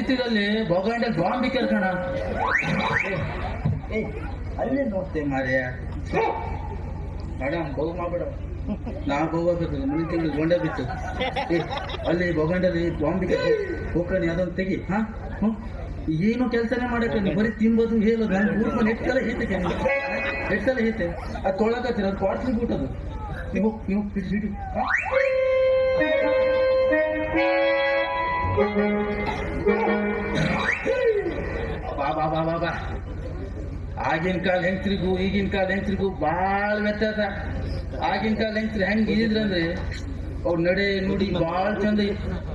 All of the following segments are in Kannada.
ಇತ್ತೀಚಿನಲ್ಲಿ ಬೊಗಂಡೆ ಬಾಂಬ್ ಕಣ. ಅಲ್ಲಿ ನೋಡ್ತೆ ಮಾರ್ಯ ಮೇಡಮ್ ಬೋಗ ಮಾಡ್ಬೇಡ. ನಾ ಹೋಗಬೇಕು ಮುಂದಿನ ತಿಂಗಳು ಗೊಂಡ ಬಿತ್ತು. ಅಲ್ಲಿ ಬೊಗಂಡಲ್ಲಿ ಬಾಂಬ್ ಹೋಗ್ಕಣಿ, ಅದೊಂದು ತೆಗಿ, ಹಾ? ಹ್ಞೂ ಏನು ಕೆಲಸನೇ ಮಾಡಕ್ಕೆ ನೀವು ಬರೀ ತಿಂಬೋದು ಹೇಳೋದು. ನಾನು ಊರ್ಕೊಂಡು ಸಲ ಹೇತಕ್ಕೆ ಎಷ್ಟೆಲ್ಲ ಹೇತೆ ಅದು ತೊಳಕತ್ತೀರ, ಅದು ಕ್ವಾಟ್ಲಿ ಬಿಟ್ಟದು ನೀವು ನೀವು ಬಿಟ್ಟು ಬಿಡಿ ಹಾ? ಬಾ ಆಗಿನ ಕಾಲ ಹೆಂಗ್ರಿಗೂ ಈಗಿನ ಕಾಲ ಹೆಂಗ್ರಿಗೂ ಭಾಳ ವ್ಯತ್ಯಾಸ. ಆಗಿನ ಕಾಲ ಹೆಂಗ್ರಿ ಹೆಂಗ್ ಇದ್ರಂದ್ರೆ ಅವ್ರ ನಡೆ ನುಡಿ ಭಾಳ ಚಂದ.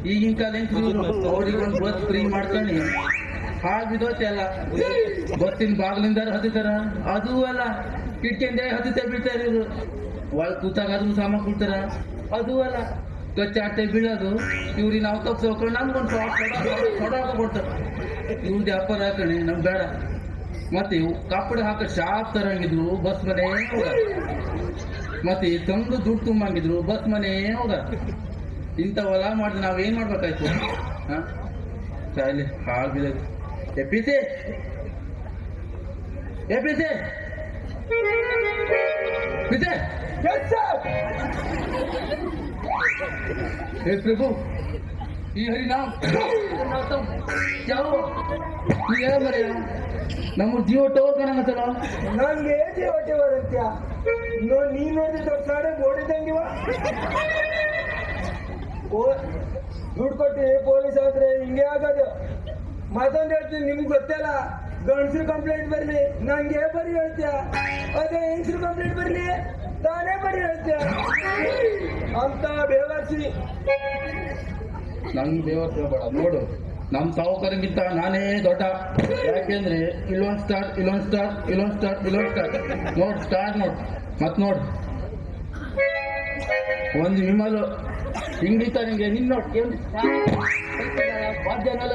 ಈಗಿನ ಕಾಲ ಹೆಂಗ್ಸ್ರು ಅವ್ರಿಗೆ ಒಂದು ಬಸ್ ಫ್ರೀ ಮಾಡ್ಕೊಂಡು ಹಾಲ್ ಬಿದ್ದೋತಿ ಅಲ್ಲ. ಬಸ್ಸಿನ ಬಾಗಿಲಿಂದ ಹತ್ತಿತಾರ? ಅದು ಅಲ್ಲ. ಕಿಟ್ಕಿಂದ ಹತ್ತಿತ ಬಿಡ್ತಾರ ಇವ್ರು. ಒಳಗೆ ಕೂತಾಗ ಅದು ಸಾಮಾನು ಕೊಡ್ತಾರ. ಅದು ಅಲ್ಲ. ಕಚ್ಚಾಟೆ ಬೀಳೋದು, ಇವ್ರಿಗೆ ನಾವು ತಪ್ಪು ಹೋಗ್ಕೊಂಡು ನಮ್ಗೊಂದು ಕೊಡೋಕೆ ಕೊಡ್ತಾರೆ. ಇವ್ರದ್ದು ವ್ಯಾಪಾರ ಹಾಕಣೆ ನಮ್ಗೆ ಬೇಡ. ಮತ್ತೆ ಇವು ಕಪ್ಪಡ ಹಾಕ ಶಾಪ್ ತರಂಗಿದ್ರು, ಬಸ್ ಮನೆ ಹೋಗ ಮತ್ತೆ ತಂದು ದುಡ್ಡು ತುಂಬಂಗಿದ್ರು, ಬಸ್ ಮನೆ ಹೋಗ ಇಂಥವೆಲ್ಲ ಮಾಡಿದ್ರೆ ನಾವೇನ್ ಮಾಡ್ಬೇಕಾಯ್ತು? ಹಾ? ಹಾಳು ಬಿದ್ದೋದು ಎಪ್ಪಿಸಿ ಎಪ್ಪಿಸಿ ಪಿಸೆ ಹೇ ಪ್ರಭು ಈ ಹರಿನಾ ಯಾವ ಯಾವ ಮರೆಯ? ನಮ್ಮ ಜೀವ ಟೋಕನಂಗತ್ತಲ್ಲ ನಂಗೆ ಜೀವ ಬರತ್ಯ ನೋ ನೀನೇನು ದೊಡ್ಡ ಓಡಿದಂಗಿವ ದುಡ್ಡು ಕೊಟ್ಟು ಪೊಲೀಸ್ ಆದ್ರೆ ಹಿಂಗೆ ಆಗೋದು. ಮತ್ತೊಂದು ಹೇಳ್ತೀನಿ, ನಿಮ್ಗೆ ಗೊತ್ತಲ್ಲ, ಗಂಡಸ್ರು ಕಂಪ್ಲೇಂಟ್ ಬರಲಿ. ನಂಗೆ ಬರೀ ಹೇಳ್ತೀಯ? ಅದೇ ಹೆಂಗಸರು ಕಂಪ್ಲೇಂಟ್ ಬರಲಿ? ತಾನೇ ಬರಿ ಹೇಳ್ತೀಯ? ಅಂತ ಬೇವಾಸಿ ನನ್ ದೇವರ್ ಬೇಡ ನೋಡು. ನಮ್ಮ ಸಾವುಕರಿಗಿಂತ ನಾನೇ ದೊಡ್ಡ. ಯಾಕೆಂದ್ರೆ ಇಲ್ಲೊಂದ್ ಸ್ಟಾರ್ ಇಲ್ಲೊಂದ್ ಸ್ಟಾರ್ ಇಲ್ಲೊಂದ್ ಸ್ಟಾರ್ ಇಲ್ಲೊಂದ್ ಸ್ಟಾರ್ ನೋಡ್ ಸ್ಟಾರ್ ನೋಡ್, ಮತ್ ನೋಡ್. ಒಂದು ವಿಮಲ್ ಹಿಂಗಿತ ನಿಂಗೆ, ನಿನ್ ನೋಡ್ ಏನು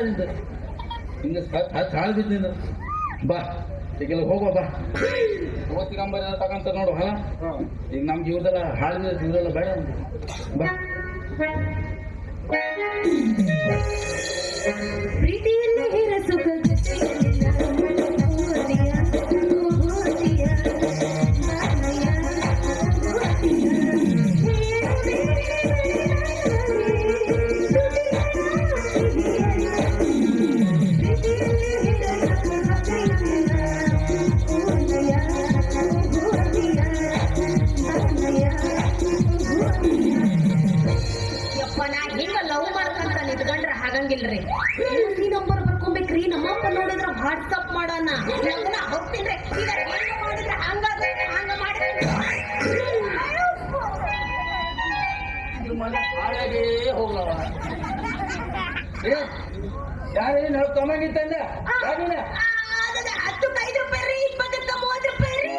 ನಿಂದ. ನಿಂದು ಸಾಲ್ ಬಿದ್ದಿಂದ ಬಾ. ಈಗೆಲ್ಲ ಹೋಗುವ ಬಾ ನಂಬರ್ ಎಲ್ಲ ತಗೊಂತ ನೋಡು ಹಾ? ಈಗ ನಮ್ಗೆ ಇವ್ರದೆಲ್ಲ ಹಾಳಿನ ಇವ್ರೆಲ್ಲ ಬೇಡ. ಬಾ. ಪ್ರೀತಿಯಲ್ಲಿ ಹಾಗಂಗಿಲ್ರಿ ಈ ನಂಬರ್ ಬರ್ಕೊಂಬೇಕ್ರಿ. ನಮ್ಮಪ್ಪ ನೋಡಿದ್ರ ವಾಟ್ಸಪ್ ಮಾಡೋಣ. ಮಾಡಿದ್ರ ಹಂಗ ಹಂಗ ಮಾಡಿದ್ರೆ ಯಾರೇನು ಕಮ್ಮಂಗಿತ್ತಂದ ಯಾರಿನ ಹತ್ತು ಐದು ರೂಪಾಯಿ ರೀ ಇಪ್ಪತ್ತಕ್ಕ ಮೂವತ್ತು ರೂಪಾಯಿ ರೀ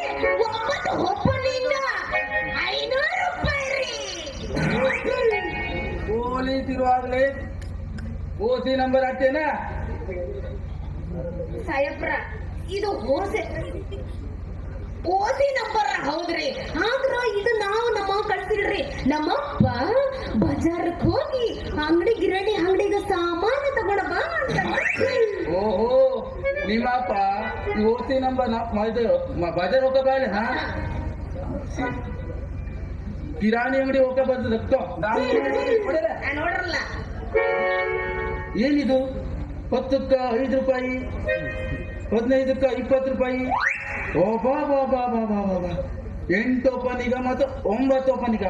ಒಂಬತ್ತು ಒಪ್ಪನಿಂದ ಐನೂರು ರೂಪಾಯಿ ರೀ. ಪೊಲೀಸ್ ಇರುವಾಗಲೇ ಓಸಿ ನಂಬರ್ ಅಟ್ಟೇನಾ ಸಾಯಬ್ರ ಇದು ಓಸೆ ಓಸಿ ನಂಬರ್ ಹೌದ್ರಿ. ಆದ್ರ ಇದು ನಾವು ನಮ್ಮ ಕಳ್ಸಿಲ್ರಿ. ನಮ್ಮಪ್ಪ ಬಜಾರಕ್ ಹೋಗಿ ಅಂಗಡಿ ಗಿರಣಿ ಅಂಗಡಿಗೆ ಸಾಮಾನು ತಗೊಂಡ ಬಾ ಅಂತ ಓಹೋ ನಿಮ್ಮಪ್ಪ ಓಸಿ ನಂಬರ್ ಬಜಾರ್ ಹೋಗ ಬಾಳೆ ಹಾ? ಕಿರಾಣಿ ಅಂಗಡಿ ಹೋಗ ಬಂದ ನೋಡ್ರಲ್ಲ. ಏನಿದು? ಹತ್ತಕ್ಕ ಐದು ರೂಪಾಯಿ ಹದಿನೈದಕ್ಕ ಇಪ್ಪತ್ತು ರೂಪಾಯಿ. ಓ ಬಾ ಬಾ ಬಾ ಬಾ ಬಾ ಬಾ ಬಾ. ಎಂಟು ಒಪ್ಪನಿಗ ಮತ್ತು ಒಂಬತ್ತು ಒಪ್ಪನಿಗ.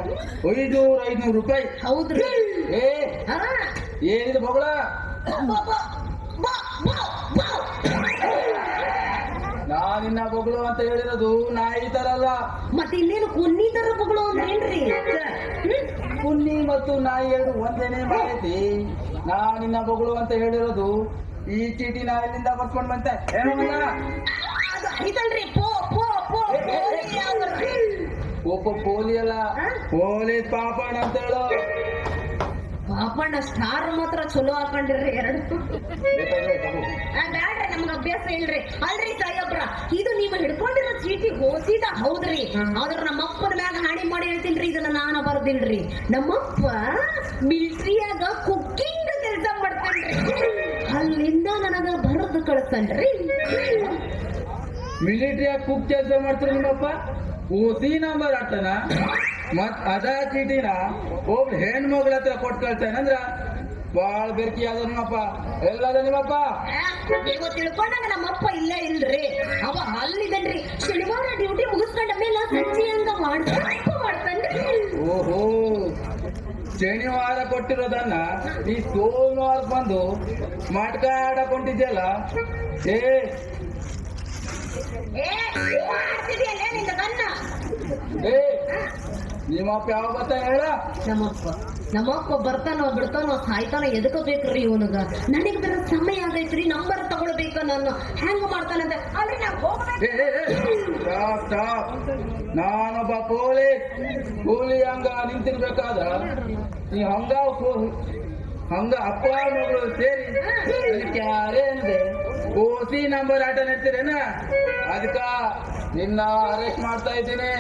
ಐನೂರು ಐನೂರು ರೂಪಾಯಿ. ಹೌದ್ರಿ. ಏ ಏನಿದು ಬಗಳ. ನಾನಿನ್ನ ಬಗಳು ಅಂತ ಹೇಳಿರೋದು ನಾಯಿ ತರ ಅಲ್ಲ. ಮತ್ತೆ ಇನ್ನೇನು ಕುನ್ನಿ ತರ ಬಗಳು ಅಂತ ಹೇಳ್ರಿ ಕುನ್ನಿ ಮತ್ತು ನಾಯಿ ಎರಡು ಒಂದೇನೆ ಮಾಡೈತಿ ನಾನಿನ್ನ ಬಗಳು ಅಂತ ಹೇಳಿರೋದು ಈ ಚೀಟಿ ನಾ ಇಲ್ಲಿಂದ ಬರ್ಕೊಂಡ್ ಬಂತೆ ಪೋಲಿ. ಒಬ್ಬ ಪೋಲಿ ಅಲ್ಲ ಪೊಲೀಸ್ ಪಾಪಣ್ಣ ಅಂತ ಹೇಳು ಪಾಪಣ್ಣ ಸ್ಟಾರ್ ಮಾತ್ರ ಚಲೋ ಹಾಕೊಂಡಿರ್ರಿ ಎರಡು ಬೇಡ್ರಿ ಬ್ಯಾಡ್ರಿ ನಮ್ಗ ಅಭ್ಯಾಸ ಇಲ್ರಿ ಅಲ್ರಿ ಸಾಯಬ್ರ ಇದು ನೀವು ಹಿಡ್ಕೊಂಡಿರೋ ಚೀಟಿ ಹೋಸಿದ ಹೌದ್ರಿ ಆದ್ರ ನಮ್ಮಪ್ಪನ ಮ್ಯಾಗ ಹಾನಿ ಮಾಡಿ ಹೇಳ್ತೀನ್ರಿ ಇದನ್ನ ನಾನು ಬರ್ದಿಲ್ರಿ ನಮ್ಮಪ್ಪ ಮಿಲ್ಟ್ರಿಯಾಗ ಕುಕ್ಕಿಂಗ್ ಕೆಲಸ ನನಗ ಬರದ್ ಕಳ್ಸನ್ರಿ. ಮಿಲಿಟರಿ ಕುಕ್ ಕೆಲಸ ಮಾಡ್ತಾರೆ ನಿಮ್ಮಪ್ಪ? ಓದಿ ನಂಬರ್ ಆತನ ಮತ್ ಅದ ಚೀಟಿನ ಒಬ್ಬ ಹೆಣ್ಮಗಳ ಹತ್ರ ಕೊಟ್ಟು ಕಳ್ತಾನಂದ್ರ ಬಾಳ್ ಬೆರ್ಕಿ ಅದ ನಿಮ್ಮಪ್ಪ. ಎಲ್ಲದ ನಿಮ್ಮಪ್ಪ? ನೀವು ತಿಳ್ಕೊಂಡಾಗ ನಮ್ಮಪ್ಪ ಇಲ್ಲ ಇಲ್ರಿ. ಅವ ಅಲ್ಲಿದನ್ರಿ. ಶನಿವಾರ ಡ್ಯೂಟಿ ಮುಗಿಸ್ಕೊಂಡ ಮೇಲೆ ಸಂಜೆ ಹಂಗ ಮಾಡ್ತಾನ್ರಿ. ಓಹೋ. ಶನಿವಾರ ಕೊಟ್ಟಿರೋದನ್ನ ಈ ಸೋಮವಾರ ಬಂದು ಮಾಡ್ಕಾಡಕೊಂಡಿದ್ಯಲ್ಲ ಏ. ಏ ನಿಮ್ಮಪ್ಪ ಯಾವ ಬರ್ತಾನೆ ಹೇಳ? ನಮ್ಮಪ್ಪ ನಮ್ಮಪ್ಪ ಬರ್ತಾನೋ ಬಿಡ್ತಾನೋ ಸಾಯ್ತಾನೋ ಎದಕ್ಕ ಬೇಕ್ರಿ ಇವನಿಗ? ನನಗೆ ಬರೋ ಸಮಯ ಆಗೈತ್ರಿ ನಂಬರ್ ತಗೊಳ್ಬೇಕ ನಾನು ಹೆಂಗ ಮಾಡ್ತಾನಂತ ಹೋಗ್ಬೇಕು. ಸ್ಟಾಪ್ ನಾನೊಬ್ಬ ಪೊಲೀಸ್ ಕೂಲಿ ಹಂಗ ನಿಂತಿರ್ಬೇಕಾದ್ರ ನೀ ಹಂಗ ಹಂಗ ಅಪ್ಪ ಮಗಳು ಸೇರಿ ಅದಕ್ಕೆ ಯಾರೇ ಅಂದೆ ಓಸಿ ನಂಬರ್ ಆಟ ನೆತ್ತಿರೇನ ಅದಕ್ಕ ನಿನ್ನ ಅರೆಸ್ಟ್ ಮಾಡ್ತಾ ಇದ್ದೀನಿ.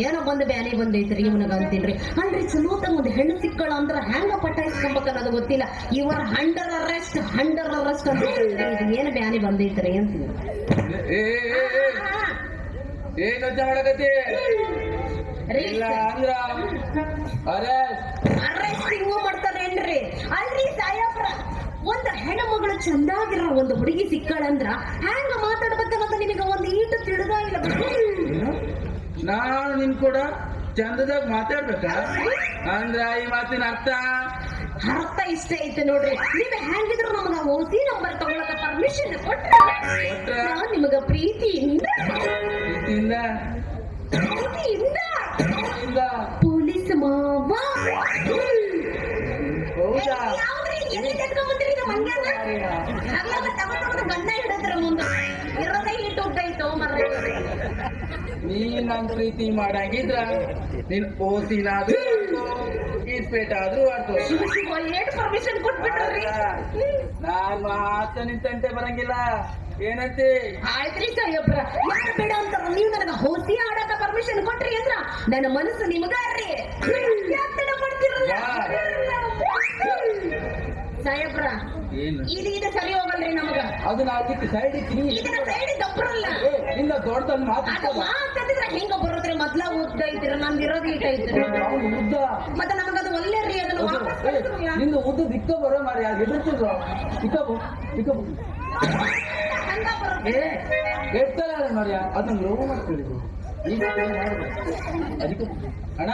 ಏನ ಬಂದ ಬ್ಯಾನೆ ಬಂದೈತ್ರಿ ಇವನಗ ಅಂತೀನ್ರಿ. ಅಲ್ರಿ ಚಲೋತಂಗ ಒಂದು ಹೆಣ್ಣು ಸಿಕ್ಕಳ ಅಂದ್ರ ಹೆಂಗ ಪಟಾಯಿಸ್ಕೊಂಬೇಕ ಅನ್ನೋದು ಗೊತ್ತಿಲ್ಲ. ಇವರ್ ಹಂಡರ್ ಅರೆಸ್ಟ್ ಹಂಡರ್ ಅರೆಸ್ಟ್ ಅಂತ ಏನ ಬ್ಯಾನಿ ಬಂದೈತ್ರಿ ಅಂತೀನಿ ಏ, ಏನ್ ಯೋಚನೆ ಮಾಡಕತ್ತಿ? ಇಲ್ಲ ಅಂದ್ರ ಅರೆಸ್ಟ್ ಅರೆಸ್ಟ್ ಹಿಂಗ ಮಾಡ್ತಾರೇನ್ರಿ ಅಲ್ರಿ ಸಾಯಬ್ರ ಒಂದ್ ಹೆಣ್ಮಗಳು ಚಂದಾಗಿರೋ ಒಂದು ಹುಡುಗಿ ಸಿಕ್ಕಳಂದ್ರ ಹೆಂಗ ಮಾತಾಡ್ಬೇಕನ್ನೋದು ನಿಮಗೆ ಒಂದು ಈಟು ತಿಳಿದ ಇಲ್ಲ ನಾನು ನಿನ್ ಕೂಡ ಚಂದದಾಗ ಮಾತಾಡ್ಬೇಕಾ? ಅಂದ್ರ ಈ ಮಾತಿನ ಅರ್ಥ? ಅರ್ಥ ಇಷ್ಟ ಐತೆ ನೋಡ್ರಿ. ನೀವ್ ಹೆಂಗಿದ್ರು ನಮಗ ಓಸಿ ನಂಬರ್ ತಗೊಳಕ ಪರ್ಮಿಷನ್ ಕೊಟ್ರ ನಿಮಗ ಪ್ರೀತಿಯಿಂದ ಪ್ರೀತಿಯಿಂದ? ಪ್ರೀತಿಯಿಂದ ಮರ್ರೆ. ನೀ ನನ್ ಪ್ರೀತಿ ಮಾಡಾಗಿದ್ರ ನಿನ್ ಓಸಿನಾದ್ರೂ ಇಸ್ಪೇಟ್ ಆದ್ರೂ ಆಡ್ತು ಏಟ್ ಪರ್ಮಿಷನ್ ಕೊಟ್ಬಿಟ್ರಿ? ನಾನ್ ಮಾತ ನಿಂತಂತೆ ಬರಂಗಿಲ್ಲ. ಏನಂತೆ? ಆಯ್ತ್ರಿ ಸಾಯಬ್ರ ಯಾರು ಬೇಡ ಅಂತ ನೀವು ನನಗ ಹೋಸಿ ಆಡಕ ಪರ್ಮಿಷನ್ ಕೊಟ್ರಿ ಅಂದ್ರ ನನ್ನ ಮನಸ್ಸು ನಿಮಗಾರ್ರಿ. ಇದು ಇದು ಸರಿ ಹೋಗಲ್ರಿ ನಮಗ. ಅದನ್ನ ಅದಕ್ಕೆ ಸೈಡ್ ಇಕ್ಕಿ ಇದನ್ನ ಸೈಡ್ ದಪ್ಪರಲ್ಲ ನಿನ್ನ ಅದು ಮಾತಾಡ್ತಾವ ಮಾತಾಡಿದ್ರೆ ಹೆಂಗ ಬರೋದ್ರಿ ಮೊದ್ಲ ಉದ್ದ ಐತಿರ ನಂದು ಇರೋದು ಐತ್ರಿ ಉದ್ದ. ಮತ್ತೆ ನಮಗದು ಒಳ್ಳೆ ರೀ ಅದನ್ನ ವಾಪಸ್ ನಿಂದು ಉದ್ದ ದಿಕ್ಕ ಬರೋ ಮಾರಿ ಯಾರು ಎದುರ್ತಿದ್ರು ಇಕ್ಕಬು ಎತ್ತಲ್ಲ ಅದನ್ನ ಲೋ ಮಾಡ್ಕೊಳ್ಳಿ ಈಗ. ಅದಕ್ಕೆ ಅಣ್ಣ